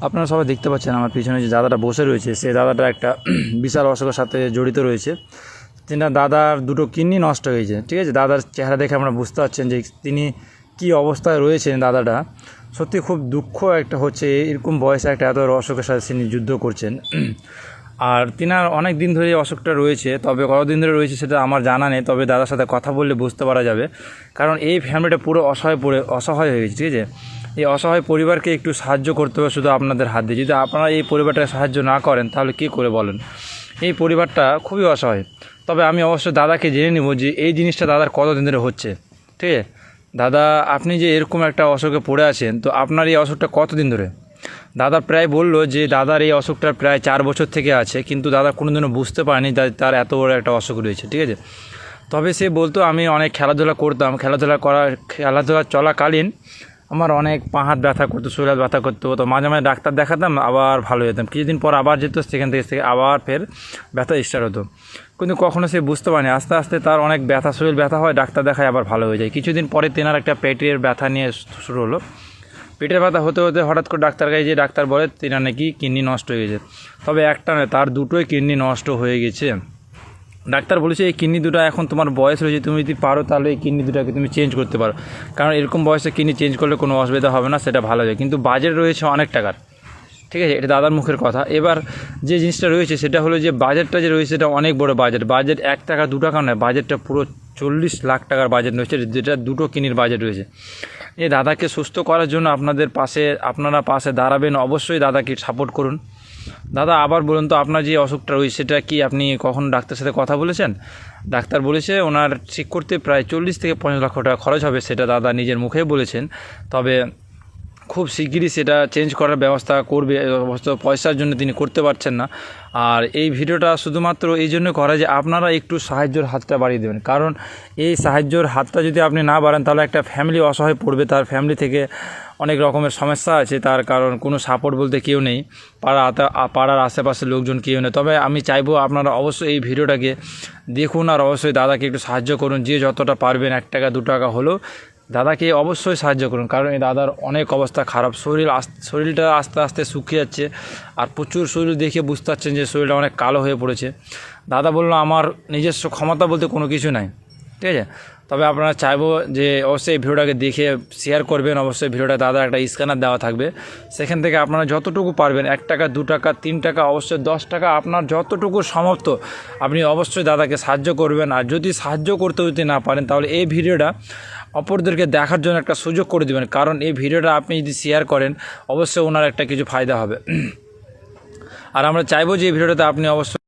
আপনারা সবাই দেখতে পাচ্ছেন আমার পিছনে যে দাদাটা বসে রয়েছে সে দাদাটা একটা বিশাল অসুখের সাথে জড়িত রয়েছে। তিনি দাদার দুটো কিডনি নষ্ট হয়েছে, ঠিক আছে? দাদার চেহারা দেখে আমরা বুঝতে পারছেন যে তিনি কি অবস্থায় রয়েছেন দাদাটা। সত্যি খুব দুঃখ একটা হচ্ছে, এরকম বয়সে একটা এত অসুখের সাথে তিনি যুদ্ধ করছেন। আর তিনার অনেক দিন ধরে অসুখটা রয়েছে, তবে কতদিন ধরে রয়েছে সেটা আমার জানা নেই, তবে দাদার সাথে কথা বললে বুঝতে পারা যাবে। কারণ এই ফ্যামিলিটা পুরো অসহায় পড়ে, অসহায় হয়ে গেছে, ঠিক আছে? এই অসহায় পরিবারকে একটু সাহায্য করতে হবে শুধু আপনাদের হাত দিয়ে। যদি আপনারা এই পরিবারটাকে সাহায্য না করেন, তাহলে কী করে বলেন? এই পরিবারটা খুবই অসহায়। তবে আমি অবশ্যই দাদাকে জেনে নেব যে এই জিনিসটা দাদার কতদিন ধরে হচ্ছে। ঠিক আছে? দাদা, আপনি যে এরকম একটা অসুখে পড়ে আছেন, তো আপনার এই অসুখটা কতদিন ধরে? দাদা প্রায় বলল যে দাদার এই অসুখটা প্রায় চার বছর থেকে আছে, কিন্তু দাদা কোনোদিনও বুঝতে পারেনি তার এত বড় একটা অসুখ রয়েছে। ঠিক আছে? তবে সে বলতো, আমি অনেক খেলাধুলা করতাম। খেলাধুলা করা, খেলাধুলা চলাকালীন আমার অনেক পা হাত ব্যথা করতো, শরীর ব্যথা করতো। তো মাঝে মাঝে ডাক্তার দেখাতাম, আবার ভালো হয়ে যেতাম কিছুদিন পর আবার যেত, সেখান থেকে থেকে আবার ফের ব্যথা স্টার্ট হতো। কিন্তু কখনো সে বুঝতে পারেনি। আস্তে আস্তে তার অনেক ব্যথা, শরীর ব্যথা হয়, ডাক্তার দেখায় আবার ভালো হয়ে যায়। কিছুদিন পরে তেনার একটা পেটের ব্যথা নিয়ে শুরু হলো। পেটের ব্যথা হতে হতে হঠাৎ করে ডাক্তার কাছে যে ডাক্তার বলে, তেনার নাকি কিডনি নষ্ট হয়ে গেছে। তবে একটা নয়, তার দুটোই কিডনি নষ্ট হয়ে গেছে। ডাক্তার বলেছে এই কিডনি দুটো এখন তোমার বয়স রয়েছে তুমি যদি পারো তাহলে এই কিডনি দুটাকে তুমি চেঞ্জ করতে পারো। কারণ এরকম বয়সে কিডনি চেঞ্জ করলে কোনো অসুবিধা হবে না, সেটা ভালো যায় কিন্তু বাজেট রয়েছে অনেক টাকার। ঠিক আছে, এটা দাদার মুখের কথা। এবার যে জিনিসটা রয়েছে, সেটা হলো যে বাজেটটা যে রয়েছে, সেটা অনেক বড় বাজেট বাজেট এক টাকা, দু টাকা নয় বাজেটটা পুরো চল্লিশ লাখ টাকার বাজেট রয়েছে, যেটা দুটো কিনির বাজেট রয়েছে। এই দাদাকে সুস্থ করার জন্য আপনাদের পাশে, আপনারা পাশে দাঁড়াবেন। অবশ্যই দাদাকে সাপোর্ট করুন। দাদা, আবার বলুন তো, আপনার যে অসুখটা রয়েছে, সেটা কি আপনি কখন ডাক্তারের সাথে কথা বলেছেন? ডাক্তার বলেছে, ওনার ঠিক করতে প্রায় চল্লিশ থেকে পঞ্চাশ লক্ষ টাকা খরচ হবে, সেটা দাদা নিজের মুখে বলেছেন। তবে খুব শিগগিরই সেটা চেঞ্জ করার ব্যবস্থা করবে পয়সার জন্য তিনি করতে পারছেন না। আর এই ভিডিওটা শুধুমাত্র এই জন্য করা যে আপনারা একটু সাহায্যের হাতটা বাড়িয়ে দেবেন। কারণ এই সাহায্যের হাতটা যদি আপনি না বাড়ান, তাহলে একটা ফ্যামিলি অসহায় পড়বে, তার ফ্যামিলি থেকে অনেক রকমের সমস্যা আছে, তার কারণ কোনো সাপোর্ট বলতে কেউ নেই। পাড়া পাড়ার আশেপাশের লোকজন কেউ নেই। তবে আমি চাইব আপনারা অবশ্যই এই ভিডিওটাকে দেখুন, আর অবশ্যই দাদাকে একটু সাহায্য করুন। যে যতটা পারবেন, এক টাকা, দু টাকা হলেও দাদাকে অবশ্যই সাহায্য করুন, কারণ এই দাদার অনেক অবস্থা খারাপ। শরীর শরীরটা আস্তে আস্তে শুকিয়ে যাচ্ছে আর প্রচুর শরীর দেখে বুঝতে পারছেন যে শরীরটা অনেক কালো হয়ে পড়েছে। দাদা বলল, আমার নিজস্ব ক্ষমতা বলতে কোনো কিছু নাই। ঠিক আছে? তবে আপনারা চাইব যে অবশ্যই ভিডিওটাকে দেখে শেয়ার করবেন। অবশ্যই ভিডিওটা দাদা একটা স্ক্যানার দেওয়া থাকবে। সেখান থেকে আপনারা যতটুকু পারবেন, এক টাকা, দু টাকা, তিন টাকা, অবশ্যই দশ টাকা আপনার যতটুকু সমর্থ আপনি অবশ্যই দাদাকে সাহায্য করবেন। আর যদি সাহায্য করতে যদি না পারেন, তাহলে এই ভিডিওটা অপরদেরকে দেখার জন্য একটা সুযোগ করে দেবেন। কারণ এই ভিডিওটা আপনি যদি শেয়ার করেন, অবশ্যই ওনার একটা কিছু ফায়দা হবে। আর আমরা চাইব যে এই ভিডিওটাতে আপনি অবশ্যই